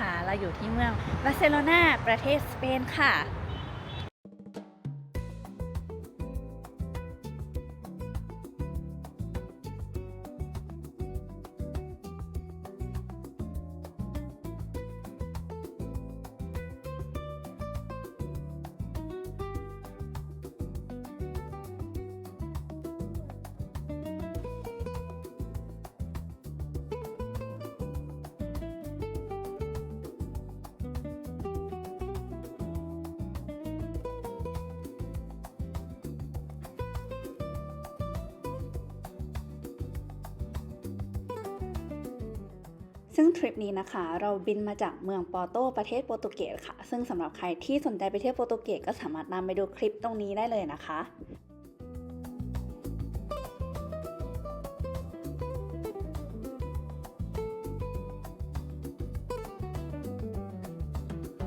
คะเราอยู่ที่เมืองบาร์เซโลนาประเทศสเปนค่ะ นี้นะคะ เราบินมาจากเมืองปอร์โตประเทศโปรตุเกสค่ะ ซึ่งสำหรับใครที่สนใจไปเที่ยวโปรตุเกสก็สามารถนำไปดูคลิปตรงนี้ได้เลยนะคะ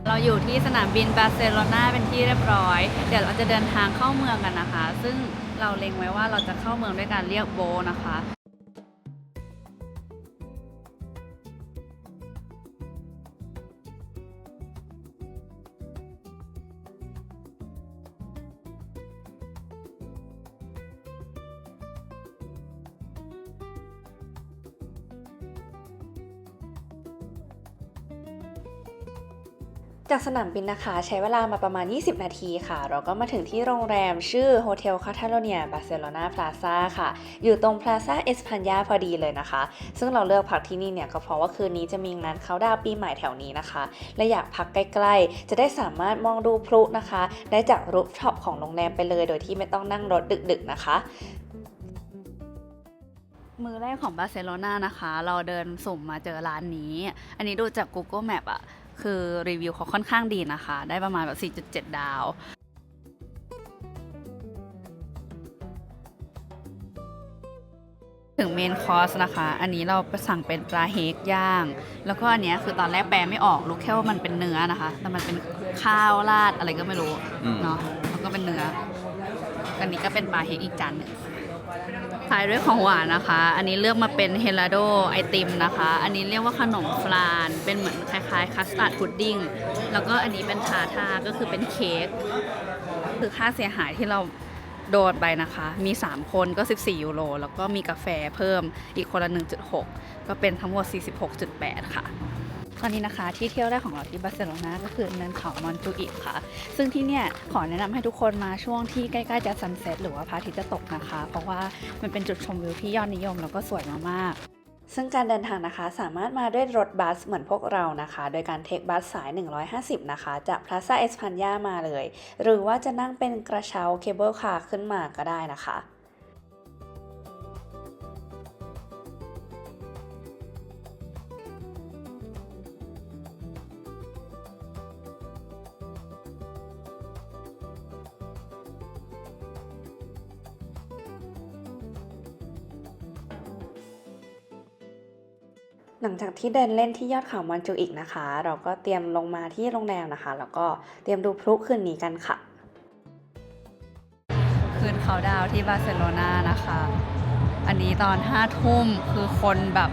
เราอยู่ที่สนามบินบาร์เซโลนาเป็นที่เรียบร้อย เดี๋ยวเราจะเดินทางเข้าเมืองกันนะคะ ซึ่งเราเล็งไว้ว่าเราจะเข้าเมืองด้วยการเรียกโบนะคะ จากสนามบินนะคะ ใช้เวลามาประมาณ 20 นาทีค่ะ เราก็มาถึงที่โรงแรมชื่อโฮเทลคาทาโลเนียบาร์เซโลนาพลาซ่าค่ะ อยู่ตรงพลาซ่าเอสพันยาพอดีเลยนะคะ ซึ่งเราเลือกพักที่นี่เนี่ยก็เพราะว่าคืนนี้จะมีงานเขาดาวปีใหม่แถวนี้นะคะ และอยากพักใกล้ๆ จะได้สามารถมองดูพลุนะคะ ได้จากรูฟท็อปของโรงแรมไปเลยโดยที่ไม่ต้องนั่งรถดึกๆนะคะมือแรกของบาร์เซโลนานะคะ เราเดินสุ่มมาเจอร้านนี้ อันนี้ดูจาก Google Map อะ คือรีวิวเขาค่อนข้างดีนะคะ ได้ประมาณแบบ 4.7 ดาว ถึงเมนคอร์สนะคะ อันนี้เราไปสั่งเป็นปลาเฮกย่าง แล้วก็อันเนี้ยคือตอนแรกแปลไม่ออกรู้แค่ว่ามันเป็นเนื้อนะคะ แต่มันเป็นข้าวราดอะไรก็ไม่รู้อืมเนาะแล้วก็เป็นเนื้อ อันนี้ก็เป็นปลาเฮกอีกจานหนึ่ง ท้ายด้วยของหวานนะคะ อันนี้เลือกมาเป็นเฮลาโดไอติมนะคะ อันนี้เรียกว่าขนมฟลาน เป็นเหมือนคล้ายๆคัสตาร์ดพุดดิ้ง แล้วก็อันนี้เป็นทาทาก็คือเป็นเค้ก คือค่าเสียหายที่เราโดนไปนะคะ มี 3 คนก็ 14 ยูโร แล้วก็มีกาแฟเพิ่มอีกคนละ 1.6 ก็เป็นทั้งหมด 46.8 ค่ะ ตอนนี้นะคะที่เที่ยวแรกของเราที่บาร์เซโลนาก็คือเนินเขามอนจูอิค่ะ ซึ่งที่เนี่ยขอแนะนำให้ทุกคนมาช่วงที่ใกล้ๆจะซันเซ็ตหรือว่าพระอาทิตย์จะตกนะคะ เพราะว่ามันเป็นจุดชมวิวที่ยอดนิยมแล้วก็สวยมากๆซึ่งการเดินทางนะคะสามารถมาด้วยรถบัสเหมือนพวกเรานะคะ โดยการเทคบัสสาย 150 นะคะ จากพลาซ่าเอสพันยามาเลย หรือว่าจะนั่งเป็นกระเช้าเคเบิลคาร์ขึ้นมาก็ได้นะคะ หลังจากที่เดินเล่นที่ยอดเขามอนจูอีกนะคะ เราก็เตรียมลงมาที่โรงแรมนะคะ แล้วก็เตรียมดูพลุคืนนี้กันค่ะ คืนเขาดาวที่บาร์เซโลนานะคะ อันนี้ตอนห้าทุ่มคือคนแบบ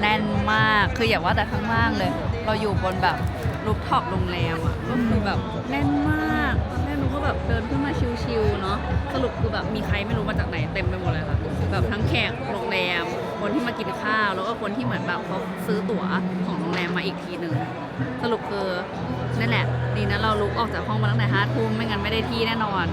แน่นมากคืออย่าว่าแต่ข้างล่างเลย เราอยู่บนแบบรูปท็อปโรงแรมอะก็คือแบบแน่นมากตอนแรกนึกว่าแบบเดินขึ้นมาชิวๆเนาะสรุปคือแบบมีใครไม่รู้มาจากไหนเต็มไปหมดเลยค่ะแบบทั้งแขกโรงแรม คนที่มากินข้าว แล้วก็คนที่เหมือนแบบเขาซื้อตั๋วของโรงแรมมาอีกทีหนึ่งสรุปคือนั่นแหละดีนะเราลุกออกจากห้องมาตั้งแต่ห้าทุ่มไม่งั้นไม่ได้ที่แน่นอน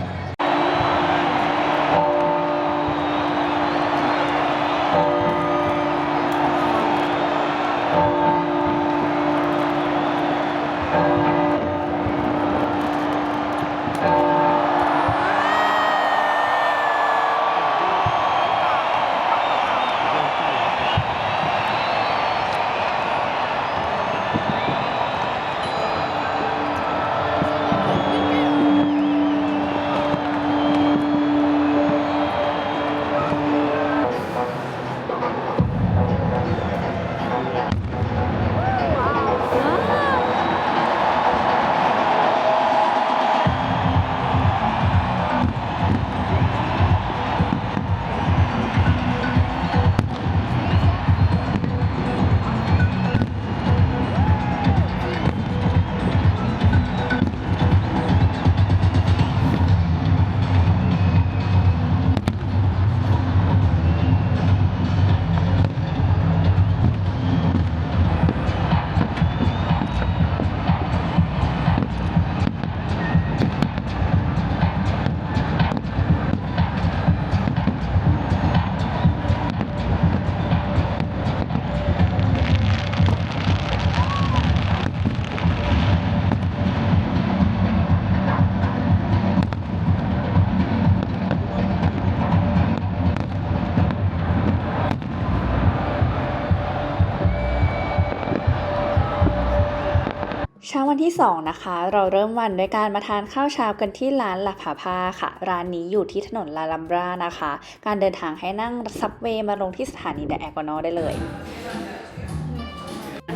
วันที่ 2 นะคะ เราเริ่มวันด้วยการมาทานข้าวเช้ากันที่ร้านลาผาพาค่ะ ร้านนี้อยู่ที่ถนนลาลัมบรานะคะ การเดินทางให้นั่งซับเวย์มาลงที่สถานีเดอะแอร์กอนอได้เลย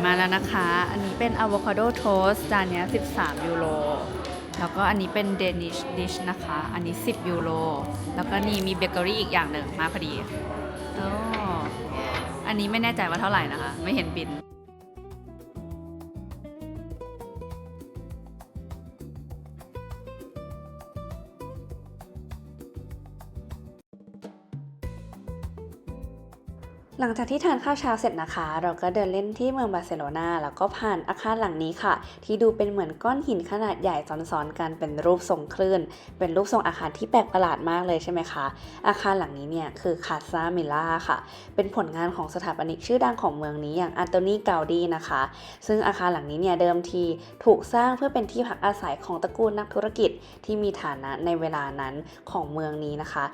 มาแล้วนะคะ อันนี้เป็นอะโวคาโดโทสจานนี้ 13 ยูโรแล้วก็อันนี้เป็นเดนิชดิชนะคะ อันนี้ 10 ยูโร แล้วก็นี่มีเบเกอรี่อีกอย่างหนึ่งมาพอดีโอ้อันนี้ไม่แน่ใจว่าเท่าไหร่นะคะ ไม่เห็นบิน หลังจากที่ทานข้าวเช้าเสร็จนะคะ เราก็เดินเล่นที่เมืองบาร์เซโลนาแล้วก็ผ่านอาคารหลังนี้ค่ะ ที่ดูเป็นเหมือนก้อนหินขนาดใหญ่ซ้อนๆกันเป็นรูปทรงคลื่น เป็นรูปทรงอาคารที่แปลกประหลาดมากเลยใช่ไหมคะ อาคารหลังนี้เนี่ยคือคาซาเมล่าค่ะ เป็นผลงานของสถาปนิกชื่อดังของเมืองนี้อย่างอันโตนีเกาดีนะคะ ซึ่งอาคารหลังนี้เนี่ยเดิมทีถูกสร้างเพื่อเป็นที่พักอาศัยของตระกูลนักธุรกิจที่มีฐานะในเวลานั้นของเมืองนี้นะคะ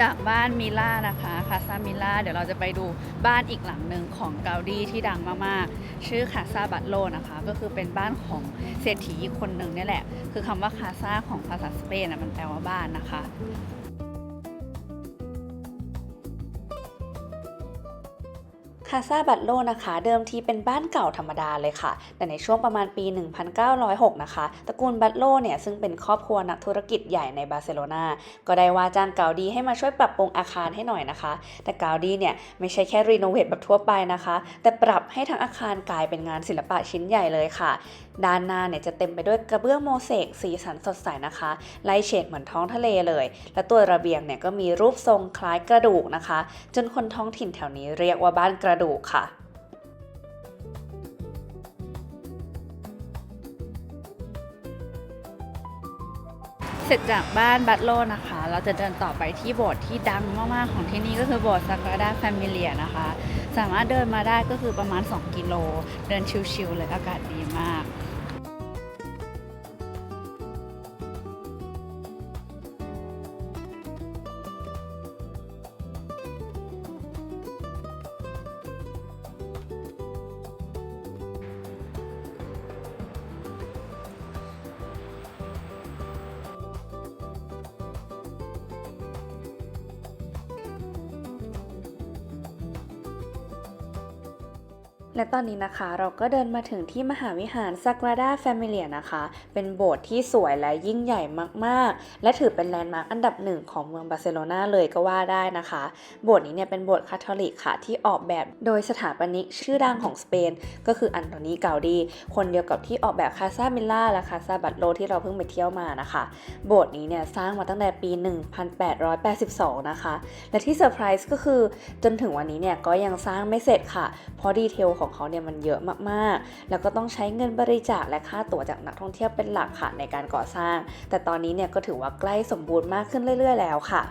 จากบ้านมิล่านะคะคาซามิล่าเดี๋ยวเราจะไปดูบ้านอีกหลังหนึ่งของเกาดีที่ดังมากๆ ชื่อคาซาบัตโลนะคะ ก็คือเป็นบ้านของเศรษฐีคนหนึ่งนี่แหละ คือคำว่าคาซาของภาษาสเปนนะมันแปลว่าบ้านนะคะ คาซาบัตโลนะคะ เดิมทีเป็นบ้านเก่าธรรมดาเลยค่ะ แต่ในช่วงประมาณปี 1906 นะคะ ตระกูลบัตโลเนี่ยซึ่งเป็นครอบครัวนักธุรกิจใหญ่ในบาร์เซโลนา ก็ได้ว่าจ้างเกาดีให้มาช่วยปรับปรุงอาคารให้หน่อยนะคะ แต่เกาดีเนี่ยไม่ใช่แค่รีโนเวทแบบทั่วไปนะคะ แต่ปรับให้ทั้งอาคารกลายเป็นงานศิลปะชิ้นใหญ่เลยค่ะ ด้านหน้าเนี่ยจะเต็มไปด้วยกระเบื้องโมเสกสีสันสดใสนะคะ ไล่เฉดเหมือนท้องทะเลเลย และตัวระเบียงเนี่ยก็มีรูปทรงคล้ายกระดูกนะคะ จนคนท้องถิ่นแถวนี้เรียกว่าบ้านกระดูกค่ะเสร็จจากบ้านบัตโลนะคะ เราจะเดินต่อไปที่โบสถ์ที่ดังมากๆของที่นี่ก็คือโบสถ์ซากราดาแฟมิเลียนะคะ สามารถเดินมาได้ก็คือประมาณ 2 กิโล เดินชิลๆเลยอากาศดีมาก และตอนนี้นะคะเราก็เดินมาถึงที่มหาวิหาร Sagrada Familia นะคะ เป็นโบสถ์ที่สวยและยิ่งใหญ่มากๆ และถือเป็นแลนด์มาร์คอันดับหนึ่งของเมืองบาร์เซโลนาเลยก็ว่าได้นะคะ โบสถ์นี้เนี่ยเป็นโบสถ์คาทอลิกค่ะที่ออกแบบโดยสถาปนิกชื่อดังของสเปน ก็คืออันโตนีเกาดีคนเดียวกับที่ออกแบบคาซามิล่าและคาซาบัตโลที่เราเพิ่งไปเที่ยวมานะคะ โบสถ์นี้เนี่ยสร้างมาตั้งแต่ปี 1882 นะคะ และที่เซอร์ไพรส์ก็คือจนถึงวันนี้เนี่ยก็ยังสร้างไม่เสร็จค่ะเพราะดีเทลของเขาเนี่ยมันเยอะมากๆ แล้วก็ต้องใช้เงินบริจาคและค่าตั๋วจากนักท่องเที่ยวเป็นหลักค่ะในการก่อสร้าง แต่ตอนนี้เนี่ยก็ถือว่าใกล้สมบูรณ์มากขึ้นเรื่อย ๆ แล้วค่ะ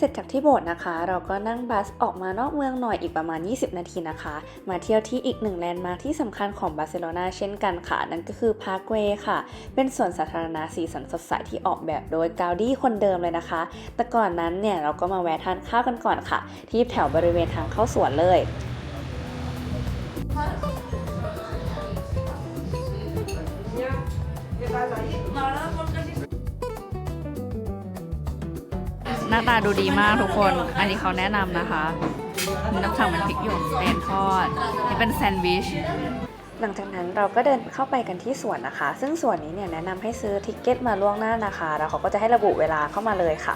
เสร็จจากที่โบสถ์นะคะ เราก็นั่งบัสออกมานอกเมืองหน่อยอีกประมาณ 20 นาทีนะคะ มาเที่ยวที่อีกหนึ่งแลนด์มาร์คที่สำคัญของบาร์เซโลนาเช่นกันค่ะ นั่นก็คือพาร์คเวย์ค่ะ เป็นสวนสาธารณะสีสันสดใสที่ออกแบบโดยกาวดี้คนเดิมเลยนะคะ แต่ก่อนนั้นเนี่ยเราก็มาแวะทานข้าวกันก่อนค่ะ ที่แถวบริเวณทางเข้าสวนเลย หน้าตาดูดีมากทุกคน อันนี้เขาแนะนำนะคะมีน้ำสั่งเป็นพริกหยวกเปนทอด นี่เป็นแซนด์วิชหลังจากนั้นเราก็เดินเข้าไปกันที่สวนนะคะ ซึ่งสวนนี้เนี่ยแนะนำให้ซื้อทิกเก็ตมาล่วงหน้านะคะ แล้วเขาก็จะให้ระบุเวลาเข้ามาเลยค่ะ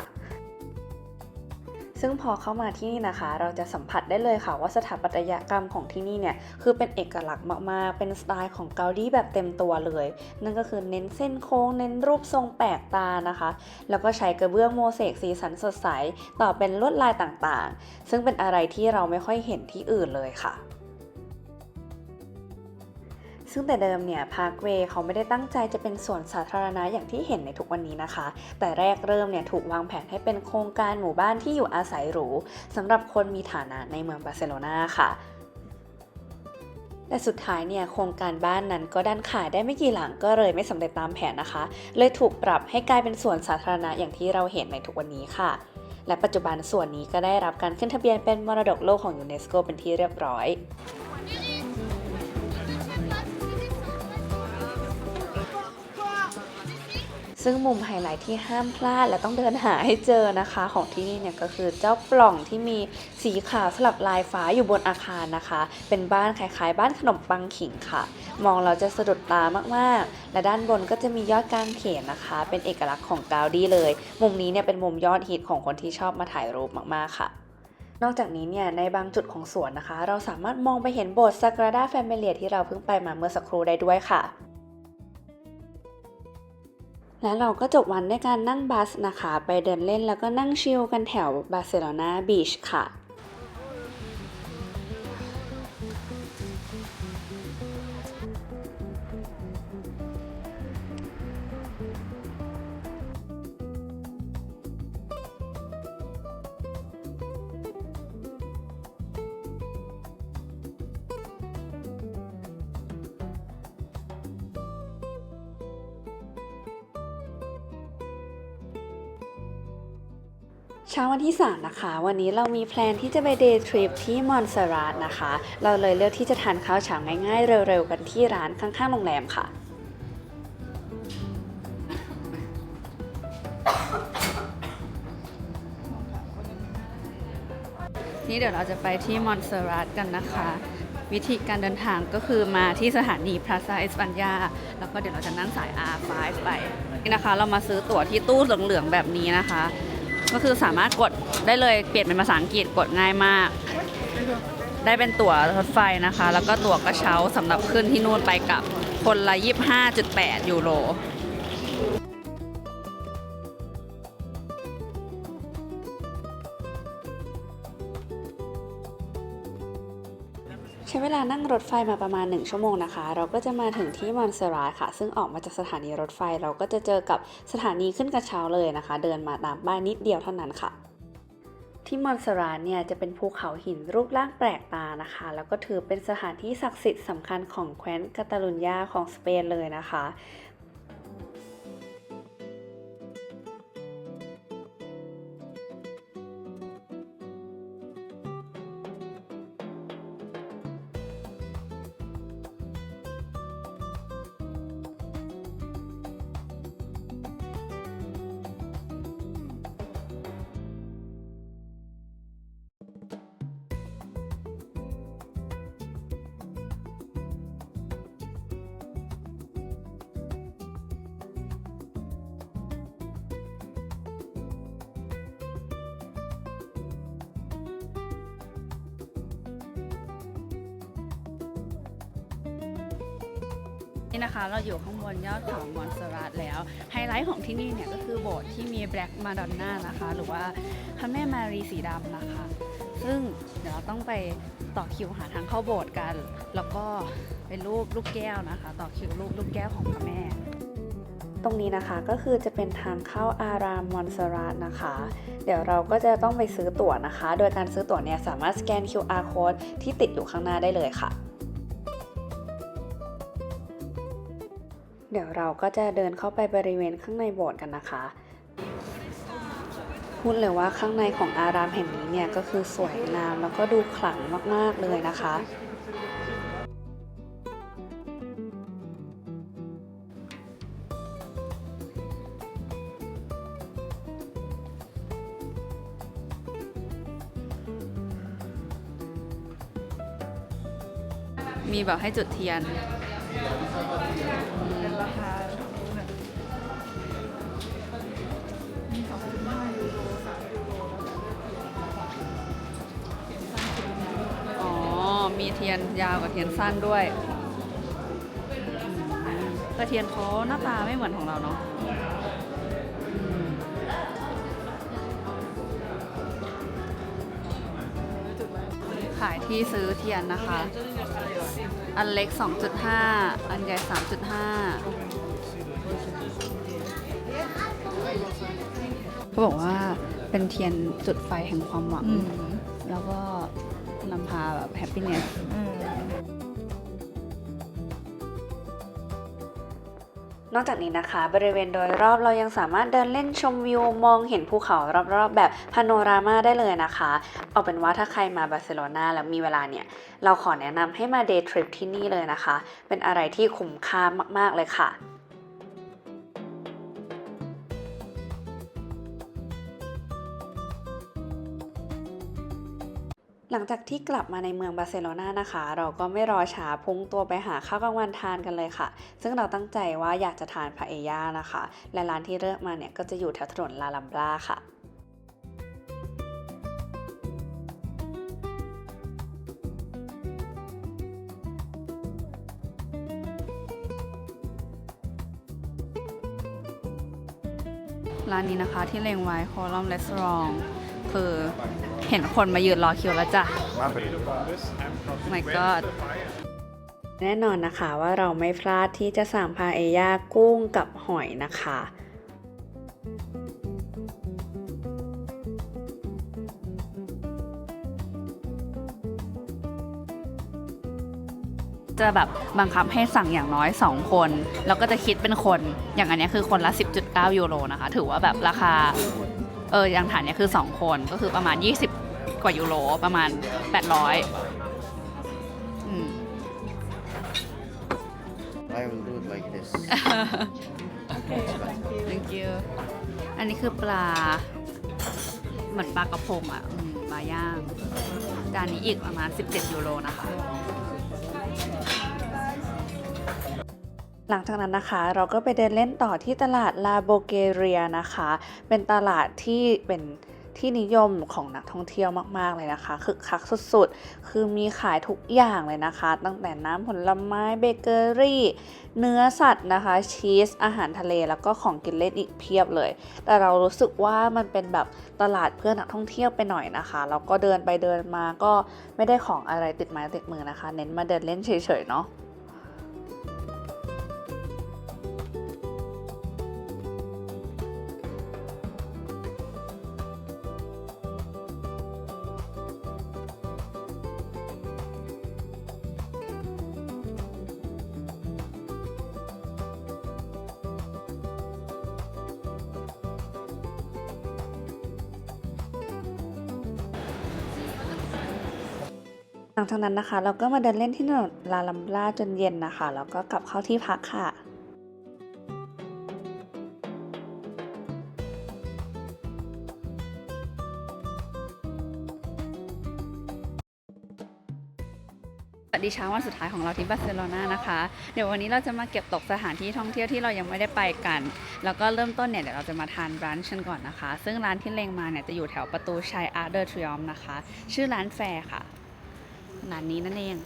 ซึ่งพอเข้ามาที่นี่นะคะ เราจะสัมผัสได้เลยค่ะว่าสถาปัตยกรรมของที่นี่เนี่ยคือเป็นเอกลักษณ์มากๆ เป็นสไตล์ของเกาหลีแบบเต็มตัวเลย นั่นก็คือเน้นเส้นโค้ง เน้นรูปทรงแปลกตานะคะ แล้วก็ใช้กระเบื้องโมเสกสีสันสดใส ต่อเป็นลวดลายต่างๆ ซึ่งเป็นอะไรที่เราไม่ค่อยเห็นที่อื่นเลยค่ะ ซึ่งแต่เดิมเนี่ยพาร์คเวย์เขาไม่ได้ตั้งใจจะเป็นสวนสาธารณะอย่างที่เห็นในทุกวันนี้นะคะ แต่แรกเริ่มเนี่ยถูกวางแผนให้เป็นโครงการหมู่บ้านที่อยู่อาศัยหรูสำหรับคนมีฐานะในเมืองบาร์เซโลนาค่ะแต่สุดท้ายเนี่ยโครงการบ้านนั้นก็ดันขายได้ไม่กี่หลังก็เลยไม่สำเร็จตามแผนนะคะ เลยถูกปรับให้กลายเป็นสวนสาธารณะอย่างที่เราเห็นในทุกวันนี้ค่ะ และปัจจุบันส่วนนี้ก็ได้รับการขึ้นทะเบียนเป็นมรดกโลกของยูเนสโกเป็นที่เรียบร้อย ซึ่งมุมไฮไลท์ที่ห้ามพลาดและต้องเดินหาให้เจอนะคะ ของที่นี่เนี่ยก็คือเจ้าปล่องที่มีสีขาวสลับลายฟ้าอยู่บนอาคารนะคะ เป็นบ้านคล้ายๆ บ้านขนมปังขิงค่ะ มองเราจะสะดุดตามากๆ และด้านบนก็จะมียอดกางเขนนะคะ เป็นเอกลักษณ์ของกาวดีเลย มุมนี้เนี่ยเป็นมุมยอดฮิตของคนที่ชอบมาถ่ายรูปมากๆค่ะนอกจากนี้เนี่ยในบางจุดของสวนนะคะ เราสามารถมองไปเห็นโบสถ์ Sagrada Familia ที่เราเพิ่งไปมาเมื่อสักครู่ได้ด้วยค่ะ และเราก็จบวันด้วยการนั่งบัสนะคะ ไปเดินเล่นแล้วก็นั่งชิลกันแถวบาร์เซโลนาบีชค่ะ เช้าวันที่ 3 นะคะ วันนี้เรามีแพลนที่จะไปเดย์ทริปที่มอนเซราตนะคะ เราเลยเลือกที่จะทานข้าวเช้าง่ายๆ เร็วๆ กันที่ร้านข้างๆโรงแรมค่ะ นี่เดี๋ยวเราจะไปที่มอนเซราตกันนะคะ วิธีการเดินทางก็คือมาที่สถานีพลาซาเอสปัญญาแล้วก็เดี๋ยวเราจะนั่งสาย R5 ไปนี่นะคะ เรามาซื้อตั๋วที่ตู้เหลืองๆแบบนี้นะคะ ก็คือสามารถกดได้เลยเปลี่ยนเป็นภาษาอังกฤษกดง่ายมาก ได้เป็นตั๋วรถไฟนะคะ แล้วก็ตั๋วกระเช้าสำหรับขึ้นที่นู่นไปกลับคนละ 25.8 ยูโร ลานั่งรถไฟมาประมาณ 1 ชั่วโมงนะคะ เราก็จะมาถึงที่มอนเซราค่ะ ซึ่งออกมาจากสถานีรถไฟเราก็จะเจอกับสถานีขึ้นกระเช้าเลยนะคะ เดินมาตามบ้านนิดเดียวเท่านั้นค่ะที่มอนสราเนี่ยจะเป็นภูเขาหินรูปร่างแปลกตานะคะ แล้วก็ถือเป็นสถานที่ศักดิ์สิทธิ์สำคัญของแคว้นกาตาลุญญาของสเปนเลยนะคะ นะคะ เราอยู่ข้างบนยอดเขามอนเซราตแล้ว ไฮไลท์ของที่นี่เนี่ยก็คือโบสถ์ที่มีแบล็กมาดอนน่านะคะ หรือว่าพระแม่มารีสีดำนะคะ ซึ่งเดี๋ยวเราต้องไปต่อคิวหาทางเข้าโบสถ์กัน แล้วก็เป็นรูปลูกแก้วนะคะ ต่อคิวรูปลูกแก้วของพระแม่ ตรงนี้นะคะก็คือจะเป็นทางเข้าอารามมอนเซราตนะคะ เดี๋ยวเราก็จะต้องไปซื้อตั๋วนะคะ โดยการซื้อตั๋วเนี่ยสามารถสแกน QR code ที่ติดอยู่ข้างหน้าได้เลยค่ะ เดี๋ยวเราก็จะเดินเข้าไปบริเวณข้างในโบสถ์กันนะคะ พูดเลยว่าข้างในของอารามแห่งนี้เนี่ยก็คือสวยงามแล้วก็ดูขลังมากๆเลยนะคะมีแบบให้จุดเทียน อ๋อ มีเทียนยาวกับเทียนสั้นด้วยแต่เทียนเขาหน้าตาไม่เหมือนของเราเนาะขายที่ซื้อเทียนนะคะ อันเล็ก 2.5 อันใหญ่ 3.5เขาบอกว่าเป็นเทียนจุดไฟแห่งความหวัง แล้วก็นำพาแบบแฮปปี้เนส นอกจากนี้นะคะ บริเวณโดยรอบเรายังสามารถเดินเล่นชมวิวมองเห็นภูเขารอบๆ แบบพาโนรามาได้เลยนะคะ เอาเป็นว่าถ้าใครมาบาร์เซโลนาแล้วมีเวลาเนี่ย เราขอแนะนำให้มาเดย์ทริปที่นี่เลยนะคะ เป็นอะไรที่คุ้มค่ามากๆเลยค่ะ หลังจากที่กลับมาในเมืองบาร์เซโลนานะคะ เราก็ไม่รอช้าพุ่งตัวไปหาข้าวกลางวันทานกันเลยค่ะ ซึ่งเราตั้งใจว่าอยากจะทานพาเอย่านะคะ และร้านที่เลือกมาเนี่ยก็จะอยู่แถวถนนลาลัมบราค่ะร้านนี้นะคะที่เล็งไว้โคลัมเรส a อ r คือ เห็นคนมายืนรอคิวแล้วจ้ะ my god แน่นอนนะคะว่าเราไม่พลาดที่จะสั่งพาเอย่ากุ้งกับหอยนะคะจะแบบบังคับให้สั่งอย่างน้อย 2 คน แล้วก็จะคิดเป็นคน อย่างอันเนี้ยคือคนละ 10.9 ยูโรนะคะ ถือว่าแบบราคา เอออย่างฐานเนี้ยคือ 2 คนก็คือประมาณ 20 กว่ายูโรประมาณ 800อืม I will do it like this. thank you อันนี้คือปลา เหมือนปลากระพงอะอืมปลาย่างจานนี้อีกประมาณ 17 ยูโรนะคะ หลังจากนั้นนะคะเราก็ไปเดินเล่นต่อที่ตลาดลาโบเกเรียนะคะ เป็นตลาดที่เป็นที่นิยมของนักท่องเที่ยวมาก ๆ เลยนะคะคึกคักสุดๆ คือมีขายทุกอย่างเลยนะคะ ตั้งแต่น้ำผลไม้เบเกอรี่ เนื้อสัตว์นะคะ ชีส อาหารทะเลแล้วก็ของกินเล่นอีกเพียบเลย แต่เรารู้สึกว่ามันเป็นแบบตลาดเพื่อนักท่องเที่ยวไปหน่อยนะคะแล้วก็เดินไปเดินมาก็ไม่ได้ของอะไรติดไม้ติดมือนะคะ เน้นมาเดินเล่นเฉยๆเนาะ จากนั้นนะคะ เราก็มาเดินเล่นที่ถนนลาลัมบราจนเย็นนะคะ แล้วก็กลับเข้าที่พักค่ะสวัสดีเช้าวันสุดท้ายของเราที่บาร์เซโลนานะคะ เดี๋ยววันนี้เราจะมาเก็บตกสถานที่ท่องเที่ยวที่เรายังไม่ได้ไปกัน แล้วก็เริ่มต้นเนี่ยเดี๋ยวเราจะมาทานร้านชันก่อนนะคะ ซึ่งร้านที่เล็งมาเนี่ยจะอยู่แถวประตูชัยอาร์เดอร์ทริอมนะคะ ชื่อร้านแฟร์ค่ะ ขนานนี้นั่นเอง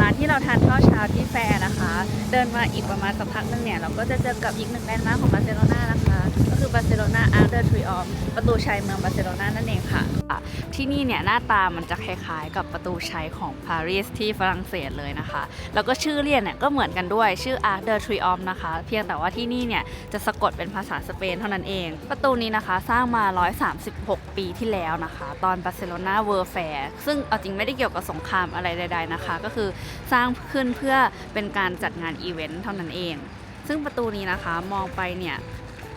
ร้านที่เราทานข้าวเช้าที่แฟร์นะคะ เดินมาอีกประมาณสักพักหนึงเนี่ยเราก็จะเจอกับอีกหนึ่งแลนด์มาร์คของบาร์เซโลนานะคะ ก็คือบาร์เซโลนาอาร์เดอร์ทริออมประตูชัยเมืองบาร์เซโลนานั่นเองค่ะ ที่นี่เนี่ยหน้าตามันจะคล้ายๆ กับประตูชัยของปารีสที่ฝรั่งเศสเลยนะคะ แล้วก็ชื่อเรียกเนี่ยก็เหมือนกันด้วยชื่อ Arc de Triomphe นะคะ เพียงแต่ว่าที่นี่เนี่ยจะสะกดเป็นภาษาสเปนเท่านั้นเอง ประตูนี้นะคะสร้างมา 136 ปีที่แล้วนะคะ ตอนบาร์เซโลนาเวิร์แฟร์ซึ่งเอาจริงไม่ได้เกี่ยวกับสงครามอะไรใดๆนะคะ ก็คือสร้างขึ้นเพื่อเป็นการจัดงานอีเวนต์เท่านั้นเอง ซึ่งประตูนี้นะคะมองไปเนี่ย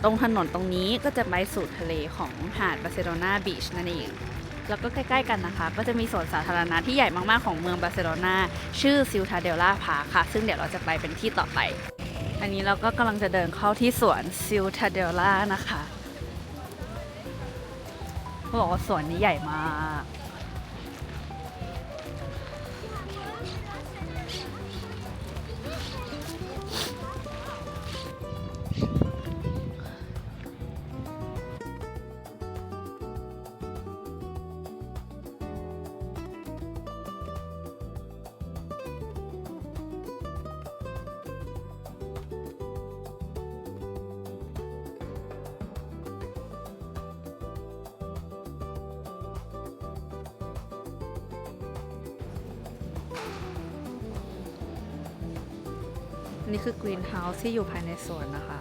ตรงถนนตรงนี้ก็จะไปสู่ทะเลของหาดบาร์เซโลนาบีชนั่นเอง แล้วก็ใกล้ๆกันนะคะ ก็จะมีสวนสาธารณะที่ใหญ่มากๆของเมืองบาร์เซโลนาชื่อซิลทาเดลลาพาค่ะ ซึ่งเดี๋ยวเราจะไปเป็นที่ต่อไป อันนี้เราก็กำลังจะเดินเข้าที่สวนซิลทาเดลลานะคะเขาบอกว่าสวนนี้ใหญ่มาก นี่คือกรีนเฮาส์ที่อยู่ภายในสวนนะคะ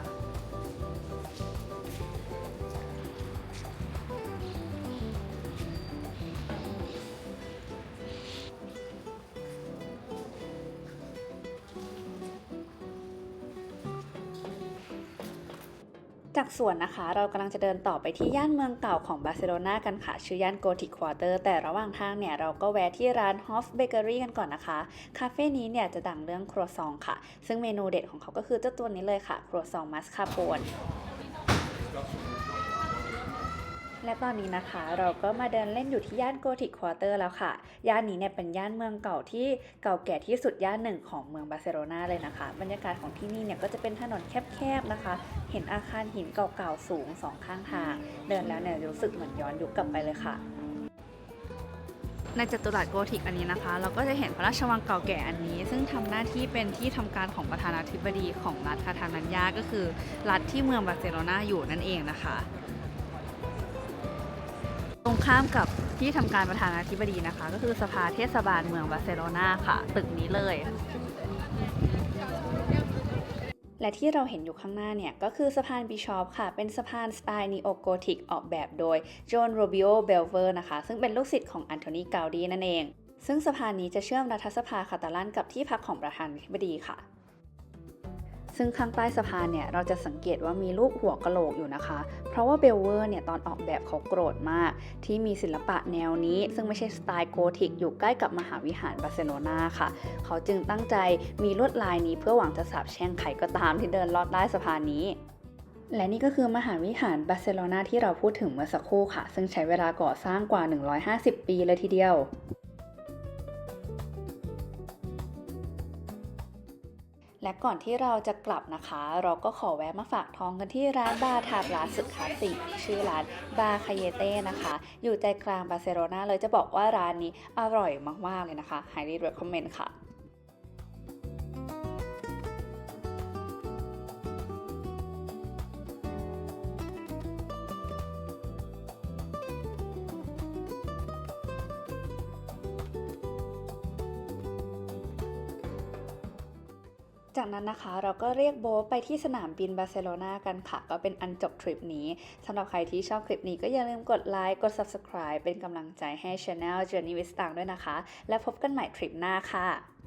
สวนนะคะ เรากำลังจะเดินต่อไปที่ย่านเมืองเก่าของบาร์เซโลนากันค่ะ ชื่อย่านโกธิควอเตอร์แต่ระหว่างทางเนี่ย เราก็แวะที่ร้านฮอฟเบเกอรี่กันก่อนนะคะ คาเฟ่นี้เนี่ยจะดังเรื่องครัวซองค่ะ ซึ่งเมนูเด็ดของเขาก็คือเจ้าตัวนี้เลยค่ะ ครัวซองมัสคาโปน และตอนนี้นะคะเราก็มาเดินเล่นอยู่ที่ย่านโกธิควอเตอร์แล้วค่ะ ย่านนี้เนี่ยเป็นย่านเมืองเก่าที่เก่าแก่ที่สุดย่านหนึ่งของเมืองบาร์เซโลนาเลยนะคะ บรรยากาศของที่นี่เนี่ยก็จะเป็นถนนแคบๆนะคะ เห็นอาคารหินเก่าๆสูงสองข้างทาง เดินแล้วเนี่ยรู้สึกเหมือนย้อนยุคกลับไปเลยค่ะ ในจัตุรัสโกธิกอันนี้นะคะ เราก็จะเห็นพระราชวังเก่าแก่อันนี้ ซึ่งทำหน้าที่เป็นที่ทำการของประธานาธิบดีของรัฐคาทานัญญาก็คือ รัฐที่เมืองบาร์เซโลนาอยู่นั่นเองนะคะ ตรงข้ามกับที่ทำการประธานาธิบดีนะคะ ก็คือสภาเทศบาลเมืองบาร์เซโลนาค่ะ ตึกนี้เลย และที่เราเห็นอยู่ข้างหน้าเนี่ย ก็คือสะพานบิชอปค่ะ เป็นสะพานสไตล์นีโอโกธิกออกแบบโดยโจนโรบิโอเบลเวอร์นะคะ ซึ่งเป็นลูกศิษย์ของอันโทนีเกาดีนั่นเอง ซึ่งสะพานนี้จะเชื่อมรัฐสภาคาตาลันกับที่พักของประธานาธิบดีค่ะ ซึ่งข้างใต้สะพานเนี่ยเราจะสังเกตว่ามีรูปหัวกะโหลกอยู่นะคะ เพราะว่าเบลเวอร์เนี่ยตอนออกแบบเขาโกรธมาก ที่มีศิลปะแนวนี้ ซึ่งไม่ใช่สไตล์โกธิกอยู่ใกล้กับมหาวิหารบาร์เซโลนาค่ะ เขาจึงตั้งใจมีลวดลายนี้เพื่อหวังจะสาบแช่งใครก็ตามที่เดินลอดใต้สะพานนี้และนี่ก็คือมหาวิหารบาร์เซโลนาที่เราพูดถึงเมื่อสักครู่ค่ะ ซึ่งใช้เวลาก่อสร้างกว่า 150 ปีเลยทีเดียว และก่อนที่เราจะกลับนะคะ เราก็ขอแวะมาฝากท้องกันที่ร้านบาร์ทาบลาสุดคลาสสิกชื่อร้านบาคาเยเต้นะคะ อยู่ใจกลางบาร์เซโลนาเลยจะบอกว่าร้านนี้อร่อยมากๆเลยนะคะ highly recommend ค่ะ จากนั้นนะคะเราก็เรียกโบทไปที่สนามบินบาร์เซโลนากันค่ะ ก็เป็นอันจบทริปนี้สำหรับใครที่ชอบคลิปนี้ก็อย่าลืมกดไลค์กด Subscribe เป็นกำลังใจให้ Channel Journey with Stang ด้วยนะคะ และพบกันใหม่ทริปหน้าค่ะ